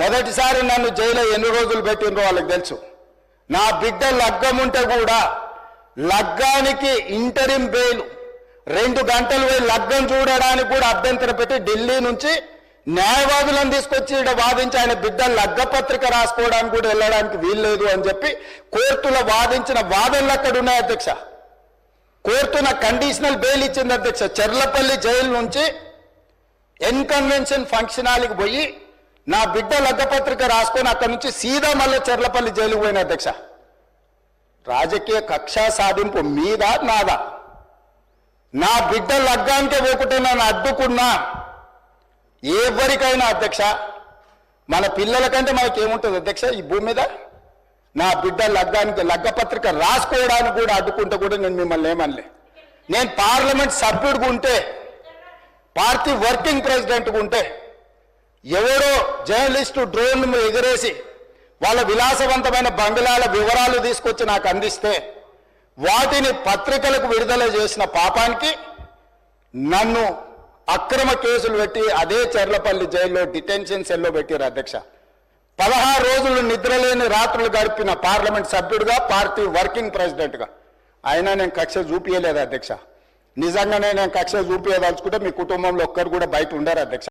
మొదటిసారి నన్ను జైల్లో ఎన్ని రోజులు పెట్టినరో వాళ్ళకి తెలుసు. నా బిడ్డ లగ్గం ఉంటే కూడా లగ్గానికి ఇంటరిం బెయిల్. రెండు గంటలు పోయి లగ్గం చూడడానికి కూడా అభ్యంతరం పెట్టి ఢిల్లీ నుంచి న్యాయవాదులను తీసుకొచ్చి ఇక్కడ వాదించి ఆయన బిడ్డ లగ్గ పత్రిక రాసుకోవడానికి కూడా వెళ్ళడానికి వీల్లేదు అని చెప్పి కోర్టులో వాదించిన వాదనలు అక్కడ ఉన్నాయి అధ్యక్ష. కోర్టున కండిషనల్ బెయిల్ ఇచ్చింది అధ్యక్ష. చెర్లపల్లి జైలు నుంచి ఎన్కన్వెన్షన్ ఫంక్షనాలకి ఫంక్షన్ పోయి నా బిడ్డ లగ్గపత్రిక రాసుకొని అక్కడి నుంచి సీదా మళ్ళీ చెర్లపల్లి జైలుకు పోయిన అధ్యక్ష. రాజకీయ కక్ష సాధింపు మీద నాదా? నా బిడ్డ లగ్గానికే పోకుంటే నన్ను అడ్డుకున్నా ఎవరికైనా అధ్యక్ష మన పిల్లల కంటే మనకి ఏముంటుంది అధ్యక్ష ఈ భూమి మీద? నా బిడ్డ లగ్గానికి లగ్గపత్రిక రాసుకోవడానికి కూడా అడ్డుకుంటే కూడా నేను మిమ్మల్ని ఏమనలే. నేను పార్లమెంట్ సభ్యుడిగా ఉంటే పార్టీ వర్కింగ్ ప్రెసిడెంట్ ఉంటే ఎవరో జర్నలిస్టు డ్రోన్ ఎగరేసి వాళ్ళ విలాసవంతమైన బంగ్లాల వివరాలు తీసుకొచ్చి నాకు అందిస్తే వాటిని పత్రికలకు విడుదల చేసిన పాపానికి నన్ను అక్రమ కేసులు పెట్టి అదే చెర్లపల్లి జైల్లో డిటెన్షన్ సెల్లో పెట్టారు అధ్యక్ష. పదహారు రోజులు నిద్రలేని రాత్రులు గడిపిన పార్లమెంట్ సభ్యుడిగా పార్టీ వర్కింగ్ ప్రెసిడెంట్గా. అయినా నేను కక్ష చూపించలేదు అధ్యక్ష. నిజంగానే నేను కక్ష చూపించదలుచుకుంటే మీ కుటుంబంలో ఒక్కరు కూడా బయట ఉండరు అధ్యక్ష.